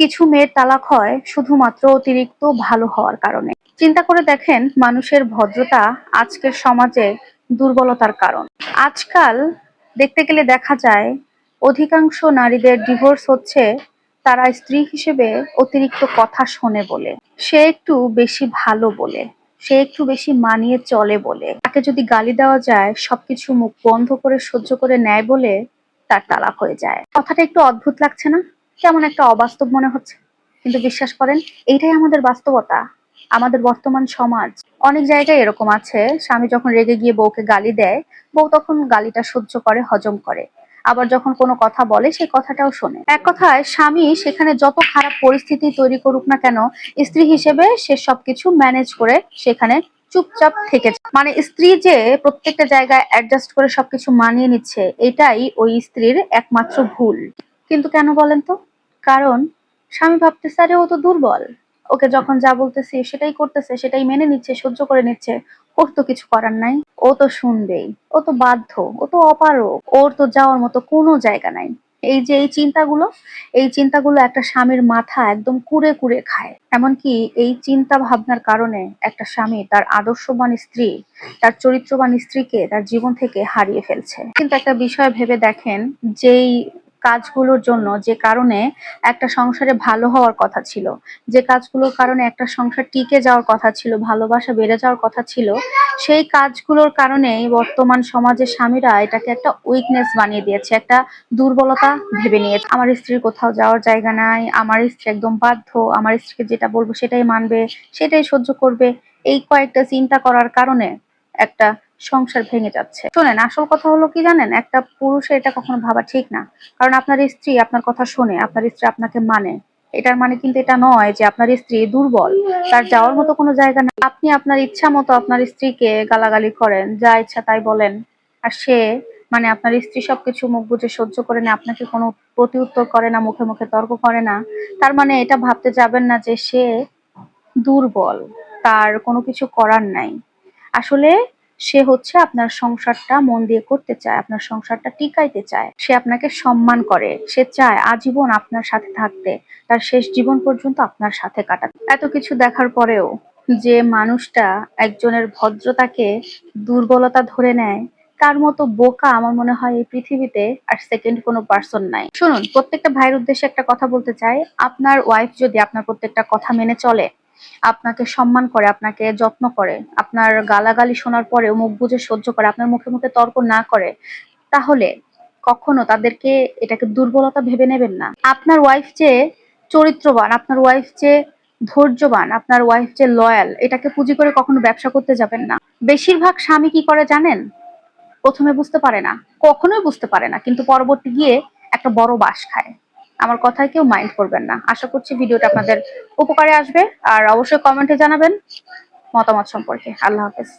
কিছু মেয়ের তালাক হয় শুধুমাত্র অতিরিক্ত ভালো হওয়ার কারণে। চিন্তা করে দেখেন মানুষের ভদ্রতা আজকের সমাজে দুর্বলতার কারণ। আজকাল দেখতে গেলে দেখা যায়, অধিকাংশ নারীদের ডিভোর্স হচ্ছে তারা স্ত্রী হিসেবে অতিরিক্ত কথা শোনে বলে। সে একটু বেশি ভালো বলে, সে একটু বেশি মানিয়ে চলে বলে। তাকে যদি গালি দেওয়া যায়, সবকিছু মুখ বন্ধ করে সহ্য করে নেয় বলে তার তালাক হয়ে যায়। কথাটা একটু অদ্ভুত লাগছে না? কেমন একটা অবাস্তব মনে হচ্ছে। কিন্তু বিশ্বাস করেন, এইটাই আমাদের বাস্তবতা, আমাদের বর্তমান সমাজ। অনেক জায়গায় এরকম আছে, স্বামী যখন রেগে গিয়ে বউকে গালি দেয়, বউ তখন গালিটা সহ্য করে, হজম করে। আবার যখন কোনো কথা বলে, সেই কথাটাও শোনে। এক কথায়, স্বামী সেখানে যত খারাপ পরিস্থিতি তৈরি করুক না কেন, স্ত্রী হিসেবে সে সবকিছু ম্যানেজ করে সেখানে চুপচাপ থেকে। মানে স্ত্রী যে প্রত্যেকটা জায়গায় অ্যাডজাস্ট করে সবকিছু মানিয়ে নিচ্ছে, এটাই ওই স্ত্রীর একমাত্র ভুল। কিন্তু কেন বলেন তো? কারণ স্বামী ভাবতেছে, আরে, ও তো দুর্বল। ওকে যখন যা বলতেছি, সেটাই করতেছে, সেটাই মেনে নিচ্ছে, সহ্য করে নিচ্ছে। ওর তো কিছু করার নাই। ও তো শুনবেই। ও তো বাধ্য। ও তো অপারক ওর তো যাওয়ার মতো কোনো জায়গা নাই। এই যে, এই চিন্তাগুলো এই চিন্তাগুলো একটা স্বামীর মাথা একদম কুড়ে কুড়ে খায়। এমনকি এই চিন্তা ভাবনার কারণে একটা স্বামী তার আদর্শবান স্ত্রী, তার চরিত্রবান স্ত্রীকে তার জীবন থেকে হারিয়ে ফেলছে। কিন্তু একটা বিষয় ভেবে দেখেন, যেই কাজগুলোর জন্য যে কারণে একটা সংসারে ভালো হওয়ার কথা ছিল, যে কাজগুলোর কারণে একটা সংসার টিকে যাওয়ার কথা ছিল, ভালোবাসা বেড়ে যাওয়ার কথা ছিল, সেই কাজগুলোর কারণেই বর্তমান সমাজে স্বামীরা এটাকে একটা উইকনেস বানিয়ে দিয়েছে, একটা দুর্বলতা ভেবে নিয়েছে। আমার স্ত্রীর কোথাও যাওয়ার জায়গা নাই, আমার স্ত্রী একদম বাধ্য, আমার স্ত্রীকে যেটা বলব সেটাই মানবে, সেটাই সহ্য করবে, এই কয়েকটা চিন্তা করার কারণে একটা সংসার ভেঙে যাচ্ছে। শোনেন, আসল কথা হলো কি জানেন? একটা পুরুষের এটা কখনো ভাবা ঠিক না। কারণ আপনার স্ত্রী আপনার কথা শোনে, আপনার স্ত্রী আপনাকে মানে। এটার মানে কিন্তু এটা নয় যে আপনার স্ত্রী দুর্বল। তার যাওয়ার মতো কোনো জায়গা না আপনি আপনার ইচ্ছা মতো আপনার স্ত্রীকে গালাগালি করেন, যা ইচ্ছা তাই বলেন। আর সে মানে আপনার স্ত্রী সবকিছু মুখ বুঝে সহ্য করে না, আপনাকে কোনো প্রতি উত্তর করে না, মুখে মুখে তর্ক করে না। তার মানে এটা ভাবতে যাবেন না যে সে দুর্বল, তার কোনো কিছু করার নাই। আসলে সে হচ্ছে আপনার সংসারটা মন দিয়ে করতে চায়, আপনার সংসারটা টিকাইতে চায়। সে আপনাকে সম্মান করে, সে চায় আজীবন আপনার সাথে থাকতে, তার শেষ জীবন পর্যন্ত আপনার সাথে কাটাতে। এত কিছু দেখার পরেও যে মানুষটা একজনের ভদ্রতাকে দুর্বলতা ধরে নেয়, তার মতো বোকা আমার মনে হয় এই পৃথিবীতে আর সেকেন্ড কোনো পার্সন নাই। শুনুন, প্রত্যেকটা ভাইয়ের উদ্দেশ্যে একটা কথা বলতে চাই, আপনার ওয়াইফ যদি আপনার প্রত্যেকটা কথা মেনে চলে আপনাকে সম্মান করে, আপনাকে যত্ন করে, আপনার গালাগালি শোনার পরেও মুখ বুজে সহ্য করে, আপনার মুখে মুখে তর্ক না করে, তাহলে কখনো তাদেরকে এটাকে দুর্বলতা ভেবে নেবেন না। আপনার ওয়াইফ যে চরিত্রবান, আপনার ওয়াইফ যে ধৈর্যবান, আপনার ওয়াইফ যে লয়াল এটাকে পুঁজি করে কখনো ব্যবসা করতে যাবেন না। বেশিরভাগ স্বামী কি করে জানেন? প্রথমে বুঝতে পারে না, কখনোই বুঝতে পারে না, কিন্তু পরবর্তী গিয়ে একটা বড় বাস খায়। আমার কথায় কেউ মাইন্ড করবেন না। আশা করছি ভিডিওটা আপনাদের উপকারে আসবে। আর অবশ্যই কমেন্টে জানাবেন মতামত সম্পর্কে। আল্লাহ হাফেজ।